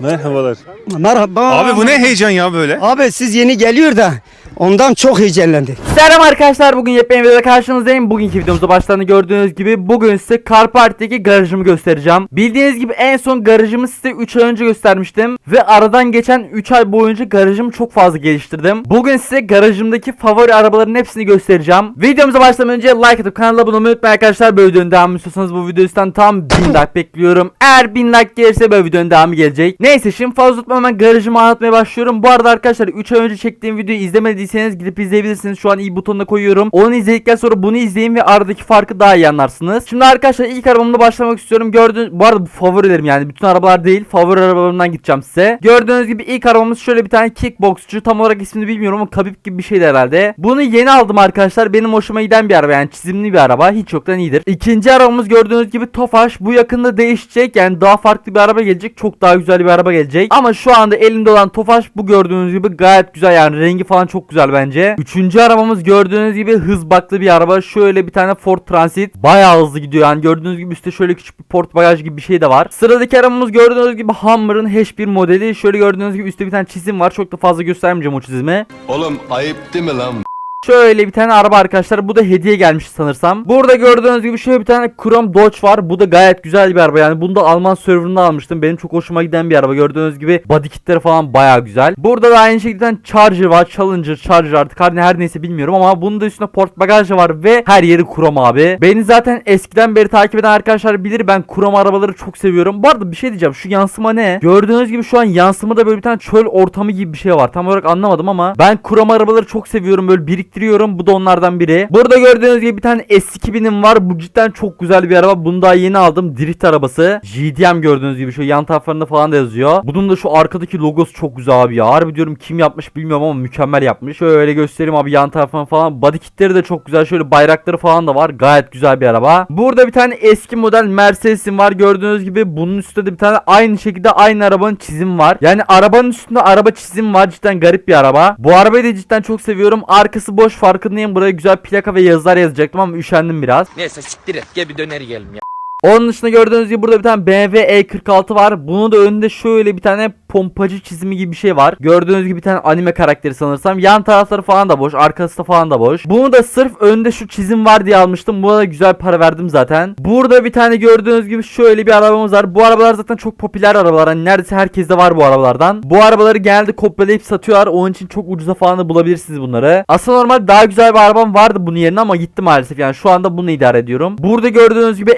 Merhabalar. Merhaba. Abi bu ne heyecan ya böyle? Abi siz yeni geliyor da ondan çok heyecanlandık. Selam arkadaşlar bugün yepyeni videoda karşınızdayım. Bugünkü videomuzda başlarını gördüğünüz gibi bugün size Car Party'deki garajımı göstereceğim. Bildiğiniz gibi en son garajımı size 3 ay önce göstermiştim. Ve aradan geçen 3 ay boyunca garajımı çok fazla geliştirdim. Bugün size garajımdaki favori arabaların hepsini göstereceğim. Videomuza başlamadan önce like atıp kanala abone olmayı unutmayın arkadaşlar. Böyle videonun devamı istiyorsanız bu videodan tam 1000 like bekliyorum. Eğer 1000 like gelirse böyle videonun devamı gelecek. Neyse şimdi fazla tutmam hemen garajımı anlatmaya başlıyorum. Bu arada arkadaşlar 3 ay önce çektiğim videoyu izlemediyseniz gidip izleyebilirsiniz. Şu an iyi butonuna koyuyorum. Onu izledikten sonra bunu izleyin ve aradaki farkı daha iyi anlarsınız. Şimdi arkadaşlar ilk arabamla başlamak istiyorum. Gördüğünüz bu arada bu favorilerim yani bütün arabalar değil. Favori arabalarımdan gideceğim size. Gördüğünüz gibi ilk arabamız şöyle bir tane kickboxçu. Tam olarak ismini bilmiyorum ama Khabib gibi bir şeydi herhalde. Bunu yeni aldım arkadaşlar. Benim hoşuma giden bir araba yani çizimli bir araba. Hiç yoktan iyidir. İkinci arabamız gördüğünüz gibi Tofaş. Bu yakında değişecek. Yani daha farklı bir araba gelecek. Çok daha güzel bir araba gelecek. Ama şu anda elimde olan Tofaş bu gördüğünüz gibi gayet güzel yani rengi falan çok güzel bence. Üçüncü arabamız gördüğünüz gibi hız baklı bir araba. Şöyle bir tane Ford Transit. Bayağı hızlı gidiyor yani gördüğünüz gibi üstte şöyle küçük bir port bagaj gibi bir şey de var. Sıradaki arabamız gördüğünüz gibi Hummer'ın H1 modeli. Şöyle gördüğünüz gibi üstte bir tane çizim var. Çok da fazla göstermeyeceğim o çizimi. Oğlum ayıp değil mi lan? Şöyle bir tane araba arkadaşlar. Bu da hediye gelmiş sanırsam. Burada gördüğünüz gibi şöyle bir tane Chrome Dodge var. Bu da gayet güzel bir araba. Yani bunu da Alman serverında almıştım. Benim çok hoşuma giden bir araba. Gördüğünüz gibi body kitleri falan baya güzel. Burada da aynı şekilde Charger var. Challenger, Charger artık her, her neyse bilmiyorum ama bunun da üstünde port bagajı var ve her yeri Chrome abi. Beni zaten eskiden beri takip eden arkadaşlar bilir ben Chrome arabaları çok seviyorum. Bu arada bir şey diyeceğim. Şu yansıma ne? Gördüğünüz gibi şu an yansımada böyle bir tane çöl ortamı gibi bir şey var. Tam olarak anlamadım ama ben Chrome arabaları çok seviyorum. Böyle biriktiriyorum. Bu da onlardan biri. Burada gördüğünüz gibi bir tane S2000'im var. Bu cidden çok güzel bir araba. Bunu daha yeni aldım. Drift arabası. GDM gördüğünüz gibi şu yan taraflarında falan da yazıyor. Bunun da şu arkadaki logosu çok güzel abi ya. Harbi diyorum kim yapmış bilmiyorum ama mükemmel yapmış. Şöyle göstereyim abi yan tarafına falan. Body kitleri de çok güzel. Şöyle bayrakları falan da var. Gayet güzel bir araba. Burada bir tane eski model Mercedes'im var. Gördüğünüz gibi bunun üstünde de bir tane aynı şekilde aynı arabanın çizimi var. Yani arabanın üstünde araba çizim var. Cidden garip bir araba. Bu arabayı da cidden çok seviyorum. Arkası boş farkındayım. Buraya güzel plaka ve yazılar yazacaktım ama üşendim biraz. Neyse siktir et gel bir döner yiyelim ya. Onun dışında gördüğünüz gibi burada bir tane BMW E46 var. Bunun da önünde şöyle bir tane pompacı çizimi gibi bir şey var. Gördüğünüz gibi bir tane anime karakteri sanırsam. Yan tarafları falan da boş. Arkası da falan da boş. Bunu da sırf önünde şu çizim var diye almıştım. Buna da güzel para verdim zaten. Burada bir tane gördüğünüz gibi şöyle bir arabamız var. Bu arabalar zaten çok popüler arabalar. Hani neredeyse herkeste var bu arabalardan. Bu arabaları genelde kopyalayıp satıyorlar. Onun için çok ucuza falan da bulabilirsiniz bunları. Aslında normal daha güzel bir arabam vardı bunun yerine ama gitti maalesef. Yani şu anda bunu idare ediyorum. Burada gördüğünüz gibi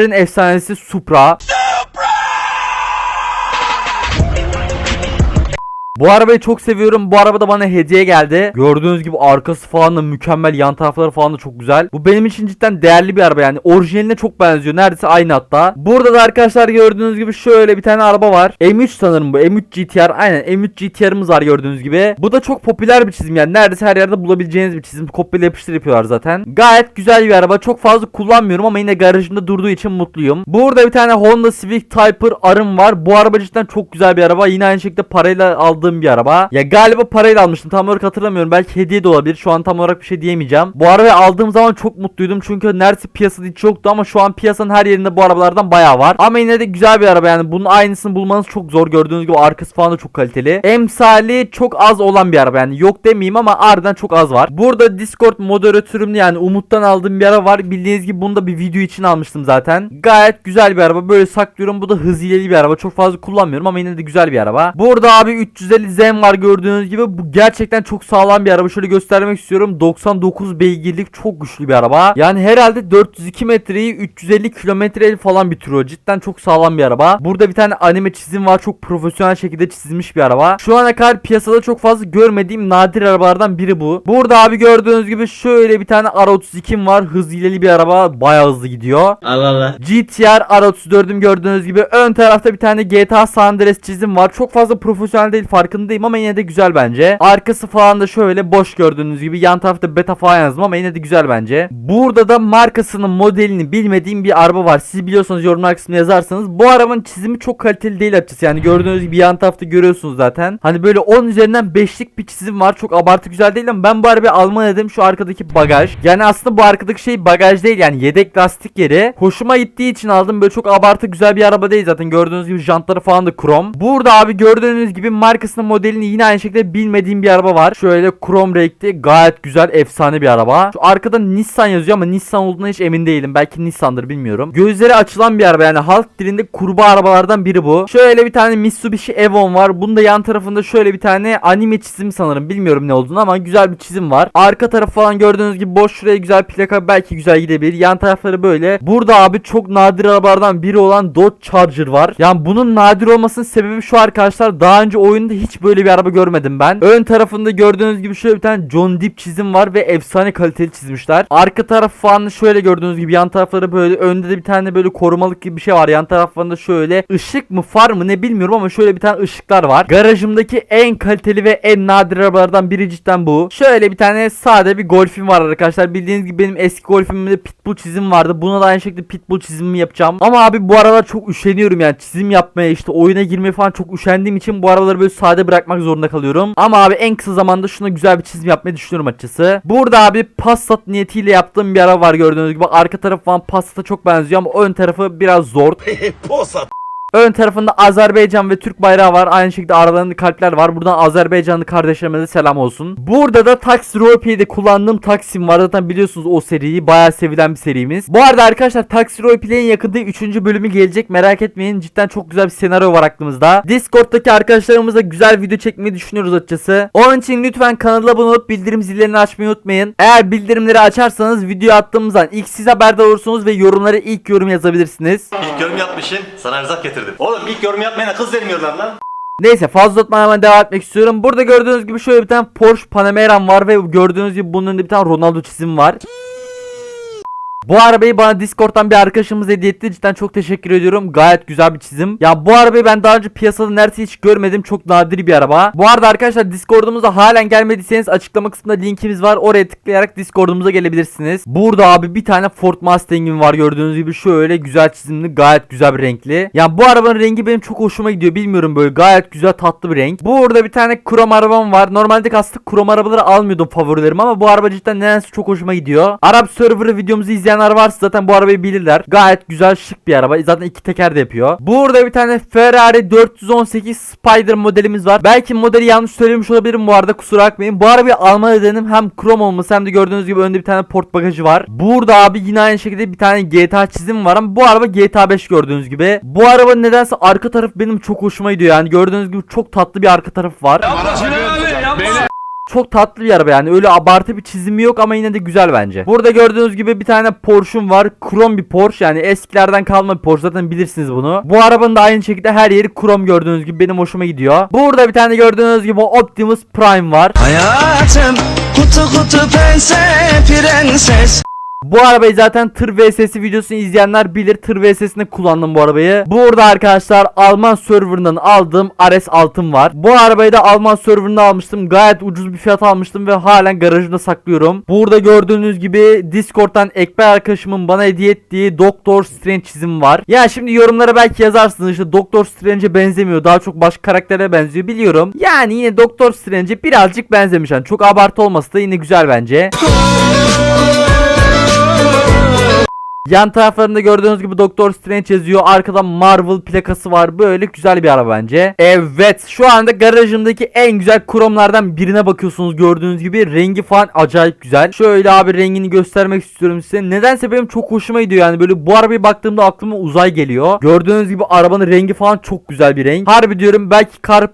efsanelerin efsanesi Supra. Bu arabayı çok seviyorum. Bu araba da bana hediye geldi. Gördüğünüz gibi arkası falan da mükemmel. Yan tarafları falan da çok güzel. Bu benim için cidden değerli bir araba yani. Orijinaline çok benziyor. Neredeyse aynı hatta. Burada da arkadaşlar gördüğünüz gibi şöyle bir tane araba var. M3 sanırım bu. M3 GTR. Aynen M3 GTR'ımız var gördüğünüz gibi. Bu da çok popüler bir çizim yani. Neredeyse her yerde bulabileceğiniz bir çizim. Kopyala yapıştır yapıyorlar zaten. Gayet güzel bir araba. Çok fazla kullanmıyorum ama yine garajımda durduğu için mutluyum. Burada bir tane Honda Civic Type R var. Bu araba cidden çok güzel bir araba. Yine aynı şekilde parayla aldığım bir araba. Ya galiba parayla almıştım. Tam olarak hatırlamıyorum. Belki hediye de olabilir. Şu an tam olarak bir şey diyemeyeceğim. Bu arabayı aldığım zaman çok mutluydum. Çünkü neredeyse piyasada hiç yoktu ama şu an piyasanın her yerinde bu arabalardan bayağı var. Ama yine de güzel bir araba yani. Bunun aynısını bulmanız çok zor. Gördüğünüz gibi arkası falan da çok kaliteli. Emsali çok az olan bir araba yani. Yok demeyeyim ama ardından çok az var. Burada Discord moderatörümlü yani Umut'tan aldığım bir araba var. Bildiğiniz gibi bunu da bir video için almıştım zaten. Gayet güzel bir araba. Böyle saklıyorum. Bu da hız hileli bir araba. Çok fazla kullanmıyorum ama yine de güzel bir araba. Burada abi 350 Zen var gördüğünüz gibi. Bu gerçekten çok sağlam bir araba. Şöyle göstermek istiyorum. 99 beygirlik çok güçlü bir araba. Yani herhalde 402 metreyi 350 kilometre falan bitiriyor. Cidden çok sağlam bir araba. Burada bir tane anime çizim var. Çok profesyonel şekilde çizilmiş bir araba. Şu ana kadar piyasada çok fazla görmediğim nadir arabalardan biri bu. Burada abi gördüğünüz gibi şöyle bir tane R32'm var. Hız hileli bir araba. Bayağı hızlı gidiyor. Allah Allah. GTR R34'üm gördüğünüz gibi ön tarafta bir tane GTA San Andreas çizim var. Çok fazla profesyonel değil farkındayım ama yine de güzel bence. Arkası falan da şöyle boş gördüğünüz gibi. Yan tarafta beta falan yazdım ama yine de güzel bence. Burada da markasının modelini bilmediğim bir araba var. Siz biliyorsanız yorumlar kısmına yazarsanız. Bu arabanın çizimi çok kaliteli değil açıkçası. Yani gördüğünüz gibi yan tarafta görüyorsunuz zaten. Hani böyle 10 üzerinden 5'lik bir çizim var. Çok abartı güzel değil ama ben bu arabayı alma dedim şu arkadaki bagaj. Yani aslında bu arkadaki şey bagaj değil yani yedek lastik yeri. Hoşuma gittiği için aldım. Böyle çok abartı güzel bir araba değil zaten. Gördüğünüz gibi jantları falan da krom. Burada abi gördüğünüz gibi markasının modelini yine aynı şekilde bilmediğim bir araba var. Şöyle krom renkli gayet güzel efsane bir araba. Şu arkada Nissan yazıyor ama Nissan olduğuna hiç emin değilim. Belki Nissan'dır bilmiyorum. Gözleri açılan bir araba yani halk dilinde kurbağa arabalardan biri bu. Şöyle bir tane Mitsubishi Evon var. Bunda yan tarafında şöyle bir tane anime çizim sanırım. Bilmiyorum ne olduğunu ama güzel bir çizim var. Arka tarafı falan gördüğünüz gibi boş şuraya güzel plaka belki güzel gidebilir. Yan tarafları böyle. Burada abi çok nadir arabalardan biri olan Dodge Charger var. Yani bunun nadir olmasının sebebi şu arkadaşlar. Daha önce oyunda hiç böyle bir araba görmedim ben. Ön tarafında gördüğünüz gibi şöyle bir tane John Deere çizim var ve efsane kaliteli çizmişler. Arka tarafı falan şöyle gördüğünüz gibi yan tarafları böyle önde de bir tane böyle korumalık gibi bir şey var. Yan taraflarında şöyle ışık mı far mı ne bilmiyorum ama şöyle bir tane ışıklar var. Garajımdaki en kaliteli ve en nadir arabalardan biri cidden bu. Şöyle bir tane sade bir golfim var arkadaşlar. Bildiğiniz gibi benim eski golfimde pitbull çizim vardı. Buna da aynı şekilde pitbull çizimimi yapacağım. Ama abi bu aralar çok üşeniyorum yani çizim yapmaya işte oyuna girmeye falan çok üşendiğim için bu arabaları böyle sade bırakmak zorunda kalıyorum. Ama abi en kısa zamanda şuna güzel bir çizim yapmayı düşünüyorum açıkçası. Burada abi Passat niyetiyle yaptığım bir araba var gördüğünüz gibi. Arka tarafı falan Passat'a çok benziyor ama ön tarafı biraz zor. Ön tarafında Azerbaycan ve Türk bayrağı var. Aynı şekilde aralarında kalpler var. Buradan Azerbaycanlı kardeşlerime de selam olsun. Burada da Taxi Roleplay'de kullandığım Taksim var. Zaten biliyorsunuz o seriyi. Bayağı sevilen bir serimiz. Bu arada arkadaşlar Taxi Roleplay'in yakında 3. bölümü gelecek. Merak etmeyin. Cidden çok güzel bir senaryo var aklımızda. Discord'daki arkadaşlarımızla güzel video çekmeyi düşünüyoruz açıkçası. Onun için lütfen kanala abone olup bildirim zillerini açmayı unutmayın. Eğer bildirimleri açarsanız video attığımızdan ilk siz haberdar olursunuz ve yorumlara ilk yorum yazabilirsiniz. İlk yorum yapmışsın, sana erzak getirdim. Oğlum ilk yorum yapmayana kız vermiyorlar lan. Neyse fazla uzatmadan hemen devam etmek istiyorum. Burada gördüğünüz gibi şöyle bir tane Porsche Panamera'm var ve gördüğünüz gibi bunun önünde bir tane Ronaldo çizimi var. Bu arabayı bana Discord'dan bir arkadaşımız hediye etti. Cidden çok teşekkür ediyorum. Gayet güzel bir çizim. Ya bu arabayı ben daha önce piyasada neredeyse hiç görmedim. Çok nadir bir araba. Bu arada arkadaşlar Discord'umuza halen gelmediyseniz açıklama kısmında linkimiz var. Oraya tıklayarak Discord'umuza gelebilirsiniz. Burada abi bir tane Ford Mustang'im var gördüğünüz gibi şöyle güzel çizimli gayet güzel bir renkli. Ya bu arabanın rengi benim çok hoşuma gidiyor. Bilmiyorum böyle gayet güzel tatlı bir renk. Burada bir tane krom arabam var. Normalde aslında krom arabaları almıyordum favorilerim ama bu araba cidden nedense çok hoşuma gidiyor. Arap Server'ı videomuzu izleyenler varsa zaten bu arabayı bilirler. Gayet güzel şık bir araba. Zaten iki teker de yapıyor. Burada bir tane Ferrari 418 Spider modelimiz var. Belki modeli yanlış söylemiş olabilirim bu arada kusura bakmayın. Bu arabayı alma nedenim hem krom olması hem de gördüğünüz gibi önde bir tane port bagajı var. Burada abi yine aynı şekilde bir tane GTA çizim var ama bu araba GTA 5 gördüğünüz gibi. Bu arabanın nedense arka tarafı benim çok hoşuma gidiyor yani gördüğünüz gibi çok tatlı bir arka tarafı var. Çok tatlı bir araba yani öyle abartı bir çizimi yok ama yine de güzel bence. Burada gördüğünüz gibi bir tane Porsche'um var. Krom bir Porsche yani eskilerden kalma bir Porsche zaten bilirsiniz bunu. Bu arabanın da aynı şekilde her yeri krom gördüğünüz gibi benim hoşuma gidiyor. Burada bir tane gördüğünüz gibi Optimus Prime var. Hayatım kutu kutu pense prenses Bu arabayı zaten tır vs'si videosunu izleyenler bilir. Tır vs'sinde kullandım bu arabayı. Burada arkadaşlar Alman serverından aldığım RS altın var. Bu arabayı da Alman serverında almıştım. Gayet ucuz bir fiyat almıştım ve halen garajımda saklıyorum. Burada gördüğünüz gibi Discord'dan Ekber arkadaşımın bana hediye ettiği Doctor Strange çizimi var. Ya şimdi yorumlara belki yazarsınız işte Doctor Strange'e benzemiyor. Daha çok başka karaktere benziyor biliyorum. Yani yine Doctor Strange'e birazcık benzemiş. Yani çok abartı olması da yine güzel bence. Yan taraflarında gördüğünüz gibi Doktor Strange yazıyor. Arkada Marvel plakası var. Böyle güzel bir araba bence. Evet. Şu anda garajımdaki en güzel kromlardan birine bakıyorsunuz gördüğünüz gibi. Rengi falan acayip güzel. Şöyle abi rengini göstermek istiyorum size. Nedense benim çok hoşuma gidiyor yani. Böyle bu arabaya baktığımda aklıma uzay geliyor. Gördüğünüz gibi arabanın rengi falan çok güzel bir renk. Harbi diyorum belki Car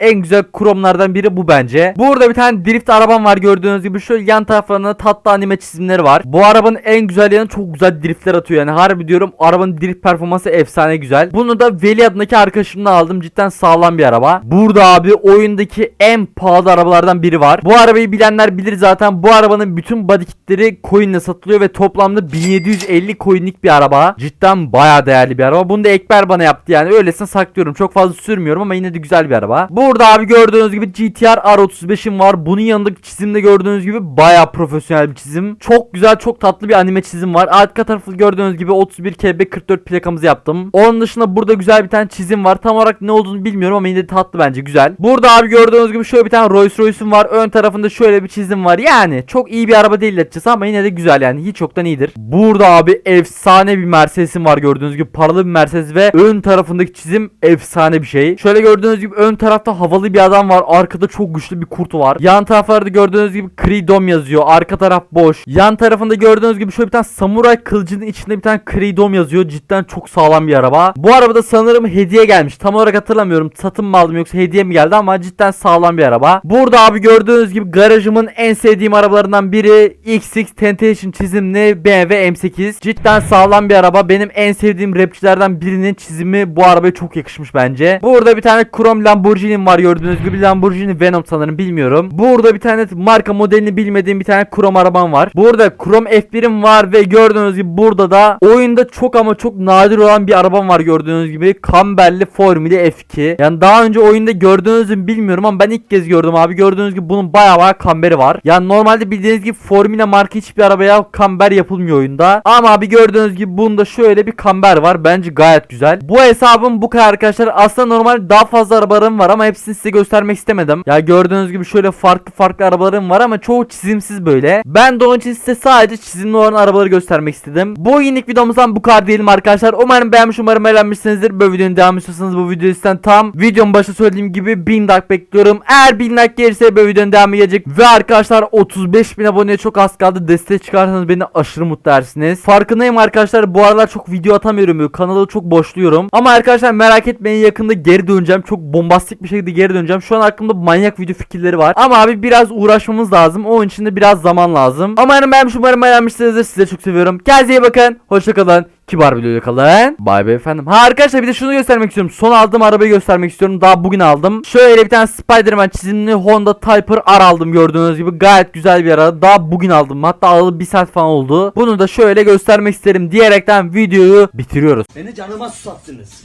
en güzel kromlardan biri bu bence. Burada bir tane drift arabam var gördüğünüz gibi. Şöyle yan taraflarında tatlı anime çizimleri var. Bu arabanın en güzel yanı çok güzel drift driftler atıyor yani harbi diyorum arabanın drift performansı efsane güzel. Bunu da Veli adındaki arkadaşımdan aldım cidden sağlam bir araba. Burada abi oyundaki en pahalı arabalardan biri var. Bu arabayı bilenler bilir zaten bu arabanın bütün body kitleri coinle satılıyor ve toplamda 1750 coinlik bir araba. Cidden baya değerli bir araba. Bunu da Ekber bana yaptı yani öylesine saklıyorum. Çok fazla sürmüyorum ama yine de güzel bir araba. Burada abi gördüğünüz gibi GTR R35'im var. Bunun yanındaki çizimde gördüğünüz gibi baya profesyonel bir çizim. Çok güzel çok tatlı bir anime çizim var. Arka tarafı gördüğünüz gibi 31 KB 44 plakamızı yaptım. Onun dışında burada güzel bir tane çizim var. Tam olarak ne olduğunu bilmiyorum ama yine de tatlı bence güzel. Burada abi gördüğünüz gibi şöyle bir tane Rolls Royce'um var. Ön tarafında şöyle bir çizim var. Yani çok iyi bir araba değil açıkçası ama yine de güzel yani. Hiç yoktan iyidir. Burada abi efsane bir Mercedes'im var gördüğünüz gibi. Paralı bir Mercedes ve ön tarafındaki çizim efsane bir şey. Şöyle gördüğünüz gibi ön tarafta havalı bir adam var. Arkada çok güçlü bir kurt var. Yan taraflarda gördüğünüz gibi Creedom yazıyor. Arka taraf boş. Yan tarafında gördüğünüz gibi şöyle bir tane samuray kılıcının içinde bir tane Creedom yazıyor. Cidden çok sağlam bir araba. Bu arabada sanırım hediye gelmiş. Tam olarak hatırlamıyorum. Satın mı aldım yoksa hediye mi geldi ama cidden sağlam bir araba. Burada abi gördüğünüz gibi garajımın en sevdiğim arabalarından biri XX Temptation çizimli BMW M8. Cidden sağlam bir araba. Benim en sevdiğim rapçilerden birinin çizimi bu arabaya çok yakışmış bence. Burada bir tane krom Lamborghini var gördüğünüz gibi Lamborghini Venom sanırım bilmiyorum. Burada bir tane marka modelini bilmediğim bir tane krom arabam var. Burada krom F1'im var ve gördüğünüz gibi burada da oyunda çok ama çok nadir olan bir arabam var gördüğünüz gibi. Kamberli Formula F2. Yani daha önce oyunda gördüğünüzü mü bilmiyorum ama ben ilk kez gördüm abi. Gördüğünüz gibi bunun bayağı bayağı kamberi var. Yani normalde bildiğiniz gibi Formula marka hiçbir arabaya kamber yapılmıyor oyunda. Ama abi gördüğünüz gibi bunda şöyle bir kamber var. Bence gayet güzel. Bu hesabım bu kadar arkadaşlar. Aslında normal daha fazla arabalarım var ama hepsini size göstermek istemedim. Ya gördüğünüz gibi şöyle farklı farklı arabalarım var ama çoğu çizimsiz böyle. Ben de onun için size sadece çizimli olan arabaları göstermek istedim. Bu yenilik videomuzdan bu kadar diyelim arkadaşlar. Umarım beğenmiş umarım eğlenmişsinizdir. Böyle videonun devamı istiyorsanız bu videoyu sizden tam videonun başında söylediğim gibi 1000 like bekliyorum. Eğer 1000 like gelirse böyle videonun devamı gelecek. Ve arkadaşlar 35 bin aboneye çok az kaldı. Destek çıkarsanız beni aşırı mutlu edersiniz. Farkındayım arkadaşlar bu aralar çok video atamıyorum. Böyle Kanalı çok boşluyorum. Ama arkadaşlar merak etmeyin yakında geri döneceğim. Çok bombastik bir şekilde geri döneceğim. Şu an aklımda manyak video fikirleri var. Ama abi biraz uğraşmamız lazım. Onun için de biraz zaman lazım. Ama umarım beğenmiş umarım beğenmişsinizdir. Size çok seviyorum. Kendinize iyi bakın. Hoşçakalın. Kibar videoyla kalın. Bay bay efendim. Ha arkadaşlar bir de şunu göstermek istiyorum. Son aldığım arabayı göstermek istiyorum. Daha bugün aldım. Şöyle bir tane Spider-Man çizimli Honda Type R aldım gördüğünüz gibi. Gayet güzel bir araba. Daha bugün aldım. Hatta alalı bir saat falan oldu. Bunu da şöyle göstermek isterim diyerekten videoyu bitiriyoruz. Beni canıma susattınız.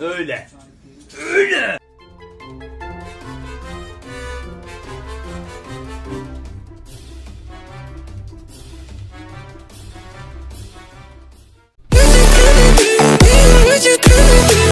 Öyle. Öyle.